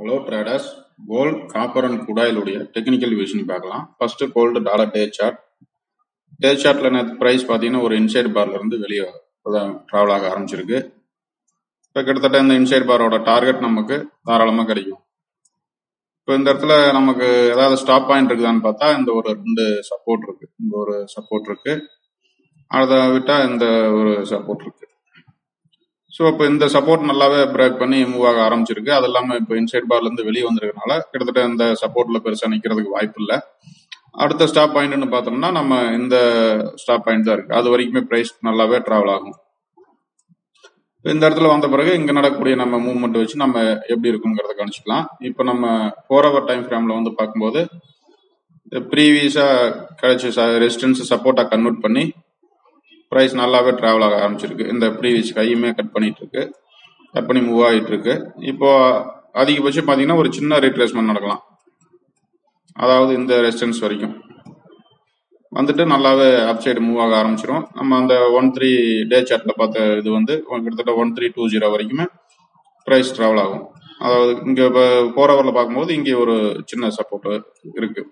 Hello traders gold copper and குடாயிலுடைய technical விஷயம் பார்க்கலாம். First gold dollar day chart day சார்ட்ல நேற்று price பார்த்தீங்கன்னா ஒரு இன்சைட் பார்ல இருந்து வெளியே ட்ராவல் ஆக ஆரம்பிச்சிருக்கு. இப்போ கிட்டத்தட்ட இந்த இன்சைட் பாரோட டார்கெட் நமக்கு தாராளமாக கிடைக்கும். இப்போ இந்த இடத்துல நமக்கு ஏதாவது ஸ்டாப் பாயிண்ட் இருக்குதான்னு பார்த்தா இந்த ஒரு ரெண்டு சப்போர்ட் இருக்கு. இந்த ஒரு சப்போர்ட் இருக்கு. அதை விட்டா இந்த ஒரு சப்போர்ட் இருக்கு. ஸோ இப்போ இந்த சப்போர்ட் நல்லாவே பிரேக் பண்ணி மூவ் ஆக ஆரம்பிச்சிருக்கு. அது இல்லாமல் இப்போ இன்சைட் பார்லேருந்து வெளியே வந்திருக்கனால கிட்டத்தட்ட இந்த சப்போர்ட்டில் பெருசாக நிற்கிறதுக்கு வாய்ப்பு இல்லை. அடுத்த ஸ்டாப் பாயிண்ட்னு பார்த்தோம்னா நம்ம இந்த ஸ்டாப் பாயிண்ட் தான் இருக்குது அது வரைக்குமே ப்ரைஸ் நல்லாவே ட்ராவல் ஆகும். இந்த இடத்துல வந்த பிறகு இங்கே நடக்கக்கூடிய நம்ம மூவ்மெண்ட் வச்சு நம்ம எப்படி இருக்குங்கிறத கணிச்சிக்கலாம் இப்போ நம்ம ஃபோர் ஹவர் டைம் ஃப்ரேமில் வந்து பார்க்கும்போது ப்ரீவியஸாக கிடைச்ச ரெசிஸ்டன்ஸ் சப்போர்ட்டாக கன்வெர்ட் பண்ணி ப்ரைஸ் நல்லாவே ட்ராவல் ஆக ஆரம்பிச்சிருக்கு. இந்த ப்ரீவியஸ் கையுமே கட் பண்ணிட்டு இருக்கு கட் பண்ணி மூவ் ஆகிட்டு இருக்கு இப்போ அதிகபட்சம் பார்த்தீங்கன்னா ஒரு சின்ன ரீட்ரேஸ்மெண்ட் நடக்கலாம். அதாவது இந்த ரெசிஸ்டன்ஸ் வரைக்கும். வந்துட்டு நல்லாவே அப் சைடு மூவ் ஆக ஆரம்பிச்சிடும் நம்ம அந்த ஒன் த்ரீ டே சார்ட்டில் பார்த்த இது வந்து கிட்டத்தட்ட ஒன் த்ரீ டூ ஜீரோ வரைக்குமே ப்ரைஸ் ட்ராவல் ஆகும். அதாவது இங்கே இப்போ ஃபோர் ஹவரில் பார்க்கும்போது இங்கே ஒரு சின்ன சப்போர்ட் இருக்குது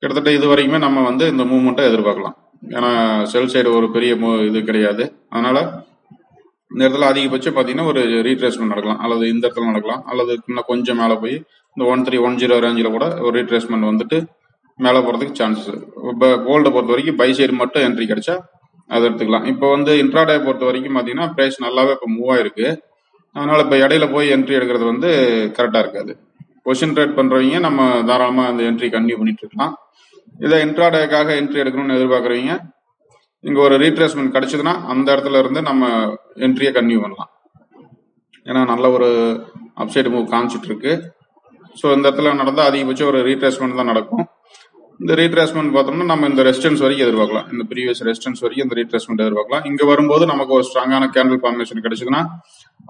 கிட்டத்தட்ட இது வரைக்குமே நம்ம வந்து இந்த மூமெண்ட்டை எதிர்பார்க்கலாம். ஏன்னா செல் சைடு ஒரு பெரிய இது கிடையாது. அதனால இந்த இடத்துல அதிகபட்சம் பார்த்தீங்கன்னா ஒரு ரீட்ரேஸ்மெண்ட் நடக்கலாம். அல்லது இந்த இடத்துல நடக்கலாம். அல்லது இன்னும் கொஞ்சம் மேலே போய் இந்த ஒன் த்ரீ ஒன் ஜீரோ ரேஞ்சில் கூட ஒரு ரீட்ரேஸ்மெண்ட் வந்துட்டு மேலே போகிறதுக்கு சான்சஸ் இப்போ கோல்டை பொறுத்த வரைக்கும் பை சைடு மட்டும் என்ட்ரி கிடைச்சா அதை எடுத்துக்கலாம். இப்போ வந்து இன்ட்ராடே பொறுத்த வரைக்கும் பார்த்தீங்கன்னா ப்ரைஸ் நல்லாவே இப்போ மூவ் ஆயிருக்கு. அதனால் இப்போ இடையில போய் என்ட்ரி எடுக்கிறது வந்து கரெக்டாக இருக்காது. கொஷின் ட்ரேட் பண்ணுறவங்க நம்ம தாராளமாக அந்த என்ட்ரி கன்டினியூ பண்ணிட்டு இருக்கலாம். இதை இன்ட்ராடேக்காக என்ட்ரி எடுக்கணும்னு எதிர்பார்க்குறீங்க. இங்கே ஒரு ரீட்ரேஸ்மெண்ட் கிடச்சிதுன்னா அந்த இடத்துல இருந்து நம்ம என்ட்ரியை கன்டினியூ பண்ணலாம். ஏன்னா நல்ல ஒரு அப்சைடு மூவ் காமிச்சிட்டு இருக்கு ஸோ இந்த இடத்துல நடந்தால் அதிகபட்சம் ஒரு ரீட்ரேஸ்மெண்ட் தான் நடக்கும். இந்த ரீட்ரேஸ்மெண்ட் பார்த்தோம்னா நம்ம இந்த ரெசிஸ்டன்ஸ் வரைக்கும் எதிர்பார்க்கலாம். இந்த ப்ரீவியஸ் ரெசிஸ்டன்ஸ் வரைக்கும் இந்த ரீட்ரேஸ்மெண்ட் எதிர்பார்க்கலாம். இங்கே வரும்போது நமக்கு ஒரு ஸ்ட்ராங்கான கேண்டில் ஃபார்மேஷன் கிடைச்சதுன்னா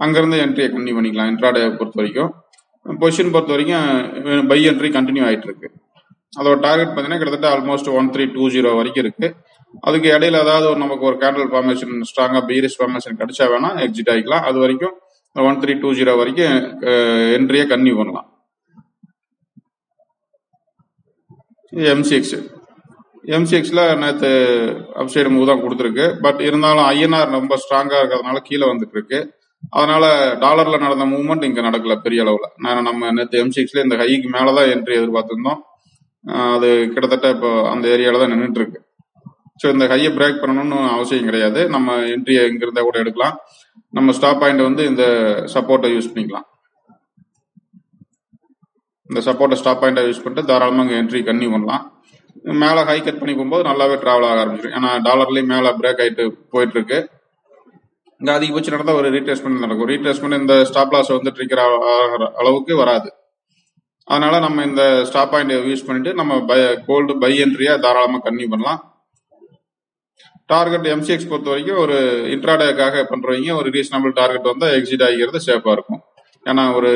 அங்கேருந்து என்ட்ரியை கன்யூ பண்ணிக்கலாம். இன்ட்ராடே பொறுத்த வரைக்கும். பொசிஷன் பொறுத்த வரைக்கும் பை என்ட்ரி கண்டினியூ ஆகிட்டு இருக்கு அதோட டார்கெட் பார்த்தீங்கன்னா கிட்டத்தட்ட almost one three two zero வரைக்கும் இருக்கு. அதுக்கு இடையில ஏதாவது ஒரு நமக்கு ஒரு கேண்டல் ஃபார்மேஷன் ஸ்ட்ராங்கா பீரிஸ் ஃபார்மேஷன் கிடைச்சா வேணா எக்ஸிட் ஆகிக்கலாம் அது வரைக்கும் ஒன் த்ரீ டூ ஜீரோ வரைக்கும் என்ட்ரியை கன்னியூ பண்ணலாம். எம்சிஎக்ஸ் எம்சிஎக்ஸ்ல நேற்று அப்சைடு மூவ் தான் கொடுத்துருக்கு. பட் இருந்தாலும் ஐஎன்ஆர் ரொம்ப ஸ்ட்ராங்கா இருக்கிறதுனால கீழே வந்துட்டு இருக்கு. அதனால டாலர்ல நடந்த மூவ்மெண்ட் இங்க நடக்கல பெரிய அளவுல. நான் நம்ம நேற்று எம்சிஎக்ஸ்ல இந்த ஹைக்கு மேலதான் என்ட்ரி எதிர்பார்த்திருந்தோம். அது கிட்டத்தட்ட இப்போ அந்த ஏரியாவில் தான் நின்றுட்டு இருக்கு ஸோ இந்த ஹையை பிரேக் பண்ணணும்னு அவசியம் கிடையாது. நம்ம என்ட்ரியை இங்கிருந்தா கூட எடுக்கலாம். நம்ம ஸ்டாப் பாயிண்ட் வந்து இந்த சப்போர்ட்டை யூஸ் பண்ணிக்கலாம். இந்த சப்போர்ட்டை ஸ்டாப் பாயிண்டா யூஸ் பண்ணிட்டு தாராளமாக இங்கே என்ட்ரி கன்னியூ பண்ணலாம். மேலே ஹை கட் பண்ணி போகும்போது நல்லாவே ட்ராவல் ஆக ஆரம்பிச்சிடும் ஏன்னா டாலர்லேயும் மேலே பிரேக் ஆகிட்டு போயிட்டுருக்கு. இங்கே அதிகபட்சம் நடந்தால் ஒரு ரீட்ரேஸ்மெண்ட் நடக்கும். ரீட்ரேஸ்மெண்ட் இந்த ஸ்டாப் லாஸ் வந்து ட்ரிக்கர் அளவுக்கு வராது. அதனால நம்ம இந்த ஸ்டாப் பாயிண்ட் யூஸ் பண்ணிட்டு நம்ம பை கோல்டு பை என்ட்ரியா தாராளமாக கன்யூ பண்ணலாம். டார்கெட் எம்சிஎக்ஸ் பொறுத்த வரைக்கும் ஒரு இன்ட்ராடேக்காக பண்ணுறவங்க ஒரு ரீசனபிள் டார்கெட் வந்தால் எக்ஸிட் ஆகிக்கிறது சேஃபாக இருக்கும். ஏன்னா ஒரு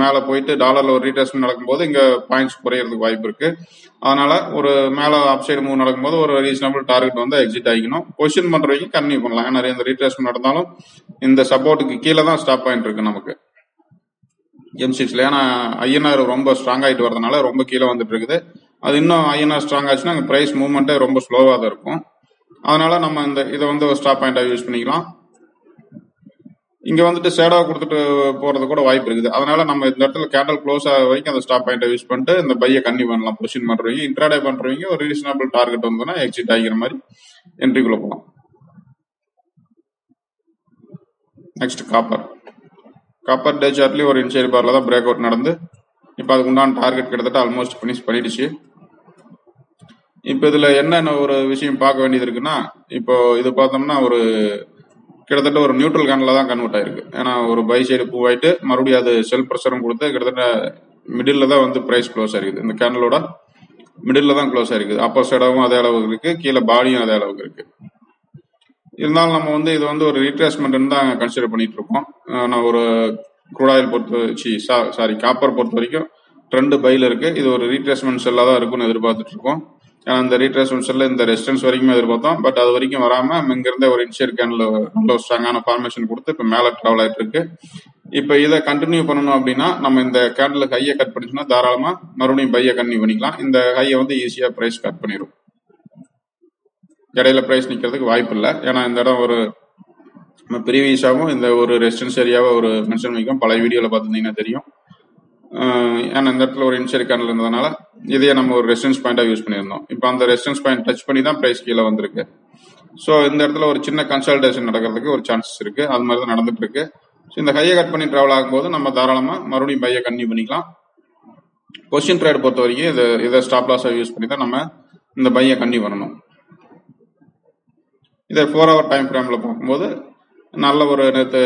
மேலே போயிட்டு டாலரில் ஒரு ரீட்டர்ஸ்மெண்ட் நடக்கும்போது இங்கே பாயிண்ட்ஸ் குறையறதுக்கு வாய்ப்பு இருக்கு. அதனால ஒரு மேலே அப்சைடு மூவ் நடக்கும்போது ஒரு ரீசனபிள் டார்கெட் வந்து எக்ஸிட் ஆகிக்கணும். பொசிஷன் பண்ணுறவங்க கன்யூ பண்ணலாம். ஏன்னா இந்த ரீட்ரேஸ்மெண்ட் நடந்தாலும் இந்த சப்போர்ட்டுக்கு கீழே தான் ஸ்டாப் பாயிண்ட் இருக்கு நமக்கு. எம்சிஎக்ஸ்ல ஏன்னா ஐஎன்ஆர் ரொம்ப ஸ்ட்ராங் ஆகிட்டு வரதுனால ரொம்ப கீழே வந்துட்டு இருக்குது. அது இன்னும் ஐஎன்ஆர் ஸ்ட்ராங் ஆச்சுன்னா அங்கே ப்ரைஸ் மூவ்மெண்ட்டே ரொம்ப ஸ்லோவாக தான் இருக்கும். அதனால நம்ம இந்த இதை வந்து ஒரு ஸ்டாப் பாயிண்டாக யூஸ் பண்ணிக்கலாம். இங்கே வந்துட்டு சேடா கொடுத்துட்டு போகிறது கூட வாய்ப்பு இருக்குது. அதனால நம்ம இந்த இடத்துல கேண்டல் க்ளோஸ் ஆக வரைக்கும் அந்த ஸ்டாப் பாயிண்டை யூஸ் பண்ணிட்டு இந்த பையை கன்னியூ பண்ணலாம். பொசிஷன் பண்ணுறவங்க இன்ட்ராடே பண்ணுறவங்க ஒரு ரீசனபிள் டார்கெட் வந்ததுன்னா எக்ஸிட் ஆகிற மாதிரி என்ட்ரிக்குள்ளே போகலாம். நெக்ஸ்ட் காப்பர் காப்பர் டே சார்ட்லயும் ஒரு இன்சைட் பார்ல தான் பிரேக் அவுட் நடந்து. இப்போ அதுக்கு உண்டான டார்கெட் கிட்டத்தட்ட ஆல்மோஸ்ட் ஃபினிஷ் பண்ணிடுச்சு. இப்போ இதில் என்னென்ன ஒரு விஷயம் பார்க்க வேண்டியது இருக்குன்னா இப்போ இது பார்த்தோம்னா ஒரு கிட்டத்தட்ட ஒரு நியூட்ரல் கேண்டில் தான் கன்வெர்ட் ஆயிருக்கு. ஏன்னா ஒரு பை சைடு பூவ் ஆகிட்டு மறுபடியும் அது செல் ப்ரெஷரும் கொடுத்து கிட்டத்தட்ட மிடில் தான் வந்து ப்ரைஸ் க்ளோஸ் ஆயிருக்குது இந்த கேண்டலோட மிடில் தான் க்ளோஸ் ஆயிருக்குது அப்போ சைடாவும் அதே அளவுக்கு இருக்கு. கீழே பாடியும் அதே அளவுக்கு இருக்கு. இருந்தாலும் நம்ம வந்து இது வந்து ஒரு ரீட்ரேஸ்மெண்ட் தான் கன்சிடர் பண்ணிட்டு இருக்கோம் நான் ஒரு குரூடாயில் பொறுத்த சாரி காப்பர் பொறுத்த வரைக்கும் ட்ரெண்டு பையில் இருக்கு. இது ஒரு ரீட்ரேஸ்மெண்ட் செல்லாக தான் இருக்கும்னு எதிர்பார்த்துட்டு இருக்கோம் ஏன்னா இந்த ரீட்ரேஸ்மெண்ட் செல்ல இந்த ரெசிடன்ஸ் வரைக்கும் எதிர்பார்த்தோம். பட் அது வரைக்கும் வராமல் இங்க இருந்தே ஒரு இன்ஷியர் கேன்ல நல்ல ஸ்ட்ராங்கான ஃபார்மேஷன் கொடுத்து இப்போ மேலே ட்ராவல் ஆகிட்டு இருக்கு இப்போ இதை கண்டினியூ பண்ணணும் அப்படின்னா நம்ம இந்த கேண்டில் ஹையை கட் பண்ணிச்சுன்னா தாராளமாக மறுபடியும் பையை கண்டினியூ பண்ணிக்கலாம். இந்த ஹையை வந்து ஈஸியாக ப்ரைஸ் கட் பண்ணிடும் இடையில பிரைஸ் நிற்கிறதுக்கு வாய்ப்பு இல்லை. ஏன்னா இந்த இடம் ஒரு நம்ம ப்ரீவியஸாகவும் இந்த ஒரு ரெசிடென்ஸ் ஏரியாவை ஒரு மென்ஷன் பண்ணிக்கும் பழைய வீடியோவில் பார்த்துருந்தீங்கன்னா தெரியும். ஏன்னா இந்த இடத்துல ஒரு இன்சைட் கேனல் இருந்ததுனால இதையே நம்ம ஒரு ரெசிடென்ஸ் பாயிண்டாக யூஸ் பண்ணியிருந்தோம். இப்போ அந்த ரெசிடென்ஸ் பாயிண்ட் டச் பண்ணி தான் ப்ரைஸ் கீழே வந்திருக்கு. ஸோ இந்த இடத்துல ஒரு சின்ன கன்சல்டேஷன் நடக்கிறதுக்கு ஒரு சான்சஸ் இருக்குது அது மாதிரி தான் நடந்துட்டு இருக்கு. ஸோ இந்த ஹையை கட் பண்ணி ட்ராவல் ஆகும்போது நம்ம தாராளமாக மறுபடியும் பையை கன்டினியூ பண்ணிக்கலாம். கொஸ்டின் ட்ரேட் பொறுத்த வரைக்கும் இதை இதை ஸ்டாப் லாஸாக யூஸ் பண்ணி தான் நம்ம இந்த பையை கன்டினியூ பண்ணணும். இதை ஃபோர் ஹவர் டைம் ஃப்ரேமில் பார்க்கும்போது நல்ல ஒரு நேற்று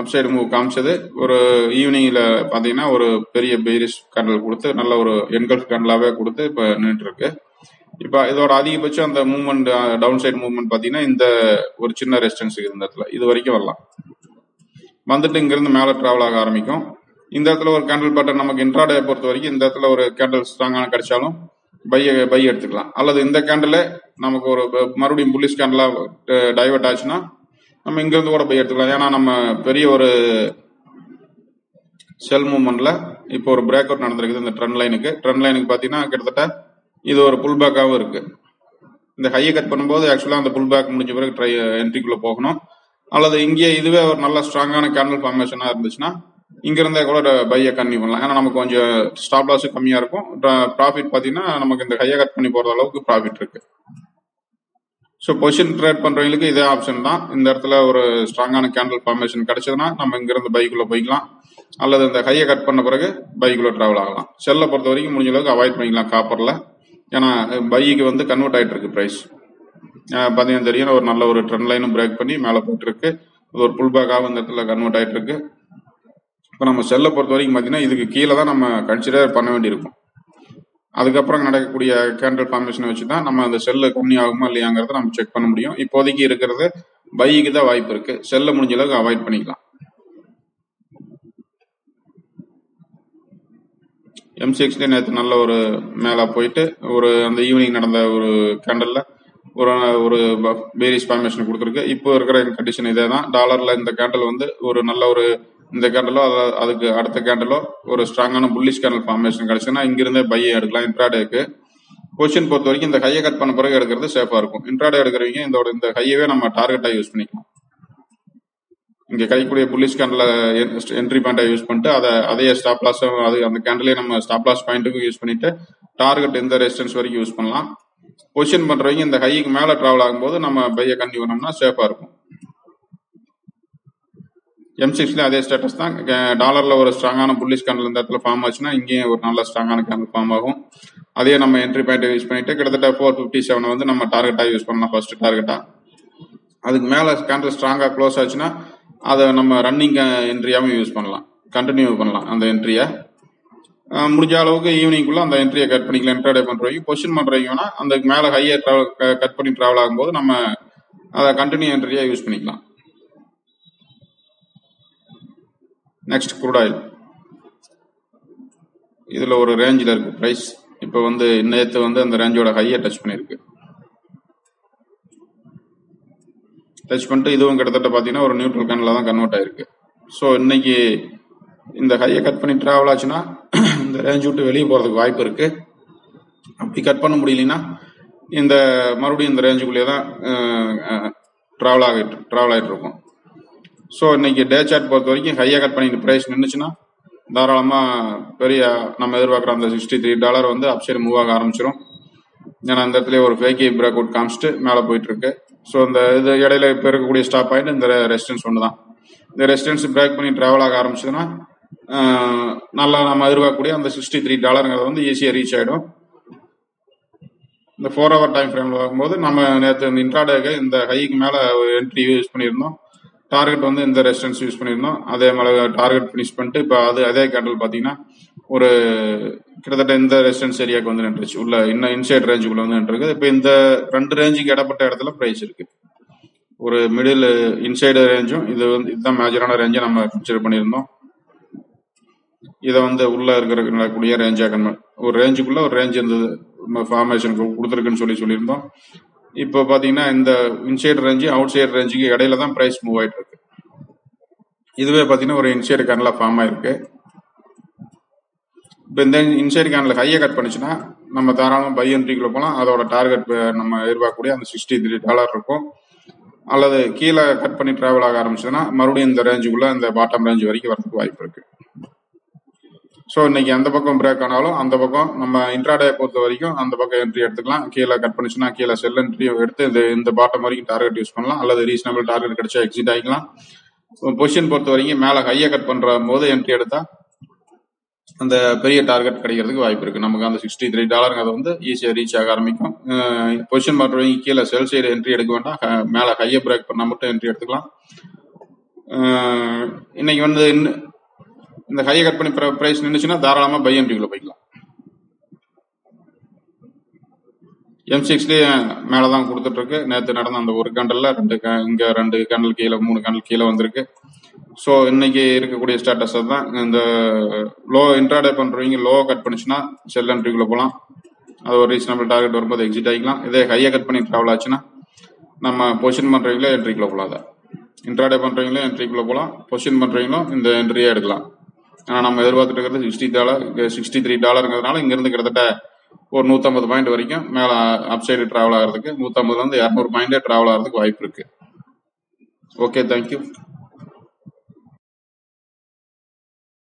அப்சைடு மூவ் காமிச்சது. ஒரு ஈவினிங்கில் பார்த்தீங்கன்னா ஒரு பெரிய பெய்ரிஸ் கண்டல் கொடுத்து நல்ல ஒரு என்கல்ஃப் கண்டலாகவே கொடுத்து இப்போ நின்றுட்டுருக்கு இப்போ இதோட அதிகபட்சம் அந்த மூவ்மெண்ட் டவுன் சைடு மூவ்மெண்ட் பார்த்தீங்கன்னா இந்த ஒரு சின்ன ரெசிஸ்டன்ஸ் இந்த இடத்துல. இது வரைக்கும் வரலாம். வந்துட்டு இங்கேருந்து மேலே ட்ராவல் ஆக ஆரம்பிக்கும். இந்த இடத்துல ஒரு கேண்டில் பட்டன் நமக்கு இன்ட்ராடே பொறுத்த வரைக்கும் இந்த இடத்துல ஒரு கேண்டில் ஸ்ட்ராங்கான கிடைச்சாலும் பைய பை எடுத்துக்கலாம். அல்லது இந்த கேண்டில் நமக்கு ஒரு மறுபடியும் புல்லிஷ் கேண்டலாக டைவர்ட் ஆச்சுன்னா நம்ம இங்கேருந்து கூட பை எடுத்துக்கலாம். ஏன்னா நம்ம பெரிய ஒரு செல் மூமெண்ட்டில் இப்போ ஒரு பிரேக் அவுட் நடந்திருக்குது இந்த ட்ரெண்ட் லைனுக்கு ட்ரெண்ட் லைனுக்கு பார்த்தீங்கன்னா கிட்டத்தட்ட இது ஒரு புல் பேக்காகவும் இருக்குது இந்த ஹையை கட் பண்ணும்போது ஆக்சுவலாக அந்த புல் பேக் முடிஞ்ச பிறகு ட்ரை என்ட்ரிக்குள்ளே போகணும். அல்லது இங்கே இதுவே ஒரு நல்ல ஸ்ட்ராங்கான கேண்டில் ஃபார்மேஷனாக இருந்துச்சுன்னா இங்கிருந்தே கூட பையை கன்னியூ பண்ணலாம். ஏன்னா நமக்கு கொஞ்சம் ஸ்டாப் லாஸும் கம்மியா இருக்கும். ப்ராஃபிட் பார்த்தீங்கன்னா நமக்கு இந்த கையை கட் பண்ணி போறது அளவுக்கு ப்ராஃபிட் இருக்கு. ஸோ பொசிஷன் ட்ரேட் பண்றவங்களுக்கு இதே ஆப்ஷன் தான். இந்த இடத்துல ஒரு ஸ்ட்ராங்கான கேண்டில் ஃபார்மேஷன் கிடைச்சதுன்னா நம்ம இங்கிருந்து பைக்குள்ளே பைக்குள்ள போய்க்கலாம். அல்லது இந்த கையை கட் பண்ண பிறகு பைக்குள்ள டிராவல் ஆகலாம். செல்லை பொறுத்த வரைக்கும் முடிஞ்ச அளவுக்கு அவாய்ட் பண்ணிக்கலாம் காப்பரில் ஏன்னா பைக்கு வந்து கன்வெர்ட் ஆகிட்டு இருக்கு ப்ரைஸ் பார்த்தீங்கன்னா தெரியும். ஒரு நல்ல ஒரு ட்ரெண்ட் லைனும் பிரேக் பண்ணி மேலே போயிட்டு இருக்கு. ஒரு புல் பேக்காகவும் இந்த இடத்துல கன்வெர்ட் ஆகிட்டு இருக்கு. இப்போ நம்ம செல்லை பொறுத்த வரைக்கும் பார்த்தீங்கன்னா இதுக்கு கீழே தான் நம்ம கன்சிடர் பண்ண வேண்டியிருக்கும். அதுக்கப்புறம் நடக்கக்கூடிய கேண்டில் ஃபார்மேஷனை வச்சு தான் நம்ம அந்த செல்லு கம்மி ஆகுமா இல்லையாங்கிறத நம்ம செக் பண்ண முடியும். இப்போதைக்கு இருக்கிறது பைக்கு தான் வாய்ப்பு இருக்கு. செல்லை முடிஞ்ச அளவுக்கு அவாய்ட் பண்ணிக்கலாம். எம் சிக்ஸ்டி நேற்று நல்ல ஒரு மேலே போயிட்டு ஒரு அந்த ஈவினிங் நடந்த ஒரு கேண்டலில் ஒரு ஒரு வேரியஸ் ஃபார்மேஷன் கொடுத்துருக்கு. இப்போ இருக்கிற கண்டிஷன் இதே தான் டாலரில் இந்த கேண்டல் வந்து ஒரு நல்ல ஒரு இந்த கேண்டலோ அதுக்கு அடுத்த கேண்டலோ ஒரு ஸ்ட்ராங்கான புல்லிஷ் கேண்டல் ஃபார்மேஷன் கிடைச்சுன்னா இங்கிருந்தே பையை எடுக்கலாம் இன்ட்ராடேக்கு பொசிஷன் பொறுத்த வரைக்கும் இந்த ஹையை கட் பண்ண பிறகு எடுக்கிறது சேஃபா இருக்கும். இன்ட்ராடே எடுக்கிறவங்க இந்த இந்த ஹையவே நம்ம டார்கெட்டா யூஸ் பண்ணிக்கலாம். இங்க கிடைக்கக்கூடிய புல்லிஷ் கேண்டில் என்ட்ரி பாயிண்டா யூஸ் பண்ணிட்டு அதை அதையே ஸ்டாப் லாஸ் அது அந்த கேண்டலே நம்ம ஸ்டாப் லாஸ் பாயிண்ட்டுக்கும் யூஸ் பண்ணிட்டு டார்கெட் எந்த ரெசிஸ்டன்ஸ் வரைக்கும் யூஸ் பண்ணலாம். பொசிஷன் பண்றவங்க இந்த ஹைக்கு மேல டிராவல் ஆகும்போது நம்ம பையை கண்டினியூ பண்ணோம்னா சேஃபா இருக்கும். எம் சிக்ஸ்ல அதே ஸ்டேட்டஸ் தான். டாலர்ல ஒரு ஸ்ட்ராங்கான புல்லிஷ் கேண்டில் இந்த இடத்துல ஃபார்ம் ஆச்சுன்னா இங்கேயும் ஒரு நல்ல ஸ்ட்ராங்கான கேண்டில் ஃபார்ம் ஆகும். அதே நம்ம என்ட்ரி பாயிண்ட் யூஸ் பண்ணிட்டு கிட்டத்தட்ட ஃபோர் ஃபிஃப்டி செவன் வந்து நம்ம டார்கெட்டா யூஸ் பண்ணலாம் ஃபர்ஸ்ட் டார்கெட்டா அதுக்கு மேல கேண்டில் ஸ்ட்ராங்கா க்ளோஸ் ஆச்சுன்னா அதை நம்ம ரன்னிங் என்ட்ரியாவும் யூஸ் பண்ணலாம். கண்டினியூ பண்ணலாம் அந்த என்ட்ரியை முடிஞ்ச அளவுக்கு ஈவினிங்குள்ள அந்த என்ட்ரியை கட் பண்ணிக்கலாம் இன்டர்டே பண்றவங்க பொசிஷன் பண்றவங்கன்னா அந்த மேல ட்ராவல் கட் பண்ணி டிராவல் ஆகும்போது நம்ம அதை கண்டினியூ என்ட்ரியா யூஸ் பண்ணிக்கலாம். நெக்ஸ்ட் குரூட் ஆயில் இதில் ஒரு ரேஞ்சில் இருக்கு ப்ரைஸ் இப்போ வந்து நேற்று வந்து அந்த ரேஞ்சோட ஹையை டச் பண்ணியிருக்கு டச் பண்ணிட்டு இதுவும் கிட்டத்தட்ட பார்த்தீங்கன்னா ஒரு நியூட்ரல் கேனில் தான் கன்வெர்ட் ஆயிருக்கு. ஸோ இன்னைக்கு இந்த ஹையை கட் பண்ணி ட்ராவல் ஆச்சுன்னா இந்த ரேஞ்ச் விட்டு வெளியே போகிறதுக்கு வாய்ப்பு இருக்கு. அப்படி கட் பண்ண முடியலன்னா இந்த மறுபடியும் இந்த ரேஞ்சுக்குள்ளேயே தான் ட்ராவல் ஆகிட்டு ட்ராவல் ஆகிட்டு இருக்கும். ஸோ இன்னைக்கு டே சார்ட் பொறுத்த வரைக்கும் ஹையாக கட் பண்ணிட்டு ப்ரைஸ் நின்றுச்சுன்னா தாராளமாக பெரிய நம்ம எதிர்பார்க்குற அந்த சிக்ஸ்டி த்ரீ டாலர் வந்து அப்சைடு மூவ் ஆக ஆரம்பிச்சிடும் ஏன்னா அந்த இடத்துல ஒரு ஃபேக்கி பிரேக் அவுட் காமிச்சிட்டு மேலே போயிட்டு இருக்கு ஸோ இந்த இது இடையில இப்போ இருக்கக்கூடிய ஸ்டாப் பாயிண்ட் இந்த ரெசிடென்ஸ் ஒன்று தான் இந்த ரெசிடென்ஸ் பிரேக் பண்ணி ட்ராவல் ஆக ஆரம்பிச்சதுன்னா நல்லா நம்ம எதிர்பார்க்கக்கூடிய அந்த சிக்ஸ்டி த்ரீ டாலருங்கிறது வந்து ஈஸியாக ரீச் ஆகிடும் இந்த ஃபோர் ஹவர் டைம் ஃப்ரேமில் வரும்போது நம்ம நேற்று இந்த இன்ட்ராடேக்கு இந்த ஹைக்கு மேலே என்ட்ரி யூஸ் பண்ணியிருந்தோம். டார்கெட் வந்து இந்த ரெசிஸ்டன்ஸ் யூஸ் பண்ணியிருந்தோம். அதே மாதிரி டார்கெட் ஃபினிஷ் பண்ணிட்டு இப்போ அது அதே கேண்டல் பார்த்தீங்கன்னா ஒரு கிட்டத்தட்ட இந்த ரெசிஸ்டன்ஸ் ஏரியாவுக்கு வந்து நின்றுச்சு. உள்ள இன்னும் இன்சைட் ரேஞ்சுக்குள்ள வந்து நின்றுருக்கு. இப்போ இந்த ரெண்டு ரேஞ்சுக்கு இடப்பட்ட இடத்துல ப்ரைஸ் இருக்கு. ஒரு மிடில் இன்சைடு ரேஞ்சும் இது வந்து இதுதான் மேஜரான ரேஞ்சை நம்ம ஃபிக்சர் பண்ணியிருந்தோம். இதை வந்து உள்ள இருக்கிற கூடிய ரேஞ்சாக கன்வெர்ட் ஒரு ரேஞ்சுக்குள்ள ஒரு ரேஞ்ச் இருந்தது. ஃபார்மேஷன் கொடுத்துருக்குன்னு சொல்லி சொல்லியிருந்தோம். இப்போ பாத்தீங்கன்னா இந்த இன்சைட் ரேஞ்சு அவுட் சைடு ரேஞ்சுக்கு இடையில தான் பிரைஸ் மூவ் ஆயிட்டு இருக்கு. இதுவே பார்த்தீங்கன்னா ஒரு இன்சைடு கேனில் ஃபார்ம் ஆயிருக்கு. இப்போ இந்த இன்சைடு கேனில் ஹையை கட் பண்ணுச்சுன்னா நம்ம தாராளமாக பை என்ட்ரிக்குள்ள போகலாம் அதோட டார்கெட் நம்ம எதிர்பார்க்கக்கூடிய அந்த சிக்ஸ்டி த்ரீ டாலர் இருக்கும். அல்லது கீழே கட் பண்ணி டிராவல் ஆக ஆரம்பிச்சதுன்னா மறுபடியும் இந்த ரேஞ்சுக்குள்ள இந்த பாட்டம் ரேஞ்ச் வரைக்கும் வரதுக்கு வாய்ப்பு இருக்கு. ஸோ இன்னைக்கு அந்த பக்கம் பிரேக் ஆனாலும் அந்த பக்கம் நம்ம இன்ட்ராடே பொறுத்த வரைக்கும் அந்த பக்கம் என்ட்ரி எடுத்துக்கலாம். கீழே கட் பண்ணிச்சுன்னா கீழே செல் என்ட்ரி எடுத்து இந்த இந்த பாட்டம் வரைக்கும் டார்கெட் யூஸ் பண்ணலாம். அல்லது ரீசனபிள் டார்கெட் கிடைச்சா எக்ஸிட் ஆகிக்கலாம் பொசிஷன் பொறுத்த வரைக்கும் மேலே ஹையை கட் பண்ற போது என்ட்ரி எடுத்தா அந்த பெரிய டார்கெட் கிடைக்கிறதுக்கு வாய்ப்பு இருக்கு. நமக்கு அந்த சிக்ஸ்டி த்ரீ டாலருங்கிறது வந்து ஈஸியாக ரீச் ஆக ஆரம்பிக்கும். பொசிஷன் பண்ணுறவங்க கீழே செல் சைடு என்ட்ரி எடுக்க வேண்டாம். மேலே ஹையை பிரேக் பண்ணால் மட்டும் என்ட்ரி எடுத்துக்கலாம். இன்னைக்கு வந்து இன்னும் இந்த ஹைய கட் பண்ணி ப்ரைஸ் நின்றுச்சுன்னா தாராளமாக பை என்ட்ரிக்குள்ள போய்க்கலாம். எம்சிஎக்ஸ்லேயே மேலே தான் கொடுத்துட்ருக்கு நேற்று நடந்த அந்த ஒரு கண்டலில் ரெண்டு க இங்கே ரெண்டு கேண்டல் கீழே மூணு கேண்டல் கீழே வந்திருக்கு. ஸோ இன்னைக்கு இருக்கக்கூடிய ஸ்டேட்டஸ் தான் இந்த லோ இன்ட்ராடே பண்ணுறவங்க லோ கட் பண்ணுச்சுன்னா செல் என்ட்ரிக்குள்ள போகலாம் அது ஒரு ரீசனபிள் டார்கெட் வரும்போது எக்ஸிட் ஆகிக்கலாம் இதே ஹையாக கட் பண்ணி ட்ராவல் ஆச்சுன்னா நம்ம பொசிஷன் பண்ணுறவங்களே என்ட்ரிக்குள்ளே போகலாம் அதை இன்ட்ராடே பண்றவங்களே என்ட்ரிக்குள்ளே போகலாம் பொசிஷன் பண்ணுறவங்களும் இந்த என்ட்ரியே எடுக்கலாம். ஆனால் நம்ம எதிர்பார்த்துட்டு இருக்கிறது சிக்ஸ்டி டாலர் சிக்ஸ்டி த்ரீ டாலருங்கிறதுனால இங்கேருந்து கிட்டத்தட்ட ஒரு நூற்றம்பது பாயிண்ட் வரைக்கும் மேலே அப்சைடு டிராவல் ஆகிறதுக்கு நூற்றம்பதுலேருந்து இரநூறு பாயிண்டே டிராவல் ஆகிறதுக்கு வாய்ப்பு இருக்கு. Okay thank you